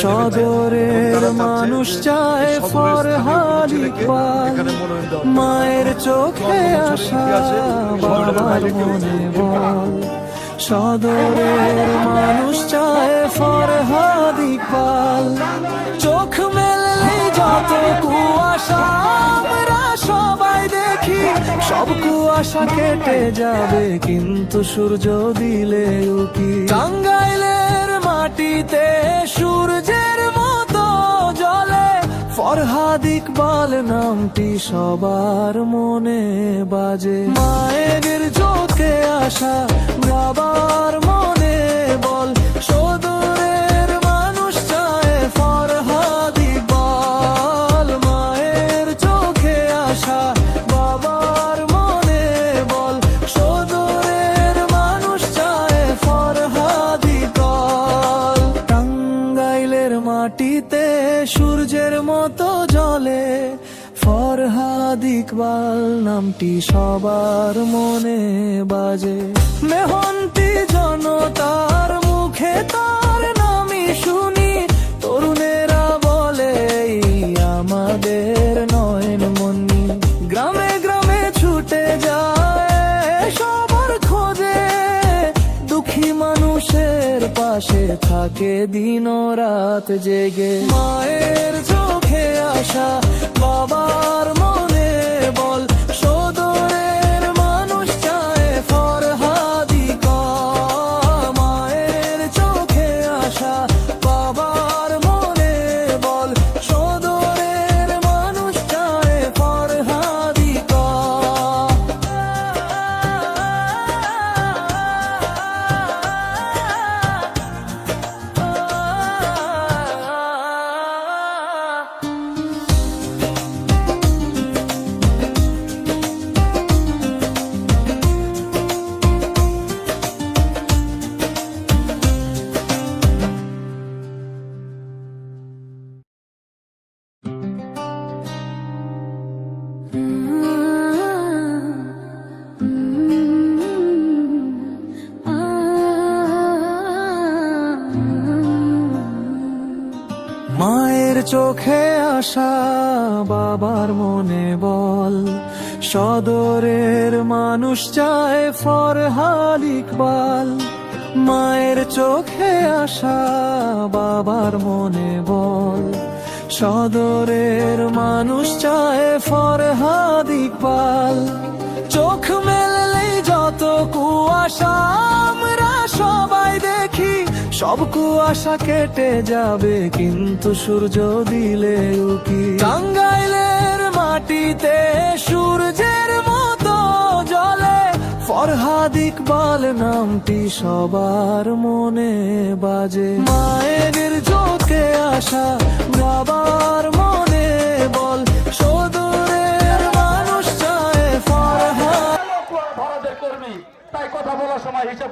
সদরের মানুষ চায় ফরহাদ ইকবাল মায়ের চোখে আসা মনে বল। সদরের মানুষ চায় ফরহাদ ইকবাল চোখ মেললে যত কুয়াশা সবাই দেখি, সব কুয়াশা কেটে যাবে, কিন্তু সূর্য দিলে উকি। টাঙ্গাইলের মাটিতে সূর্যের মতো জলে ফরহাদ ইকবাল নামটি সবার মনে বাজে। মায়ের চোখে আসা সূর্যের মতো জলে ফরহাদ ইকবাল নামটি সবার মনে বাজে। মেহন্তি পাশে থাকে দিন রাত জেগে। মায়ের চোখে আসা বাবার মনে বল চোখে আসা বাবার মনে বল। সদরের মানুষ চায় ফরহাদ ইকবাল। মায়ের চোখে আসা বাবার মনে বল। সদরের মানুষ চায় ফরহাদ ইকবাল। চোখ মেললেই যত সব কুয়াশা কেটে যাবে, কিন্তু সূর্য দিলে উকি টাঙ্গাইলের মাটিতে সূর্যের মতো জলে ফরহাদ ইকবাল নামটি সবার মনে বাজে। মায়ের চোখে আসা বাবার মনে বল, সদূরের মানুষ চায় ফরহাদ। তাই কথা বলার সময় হিসাব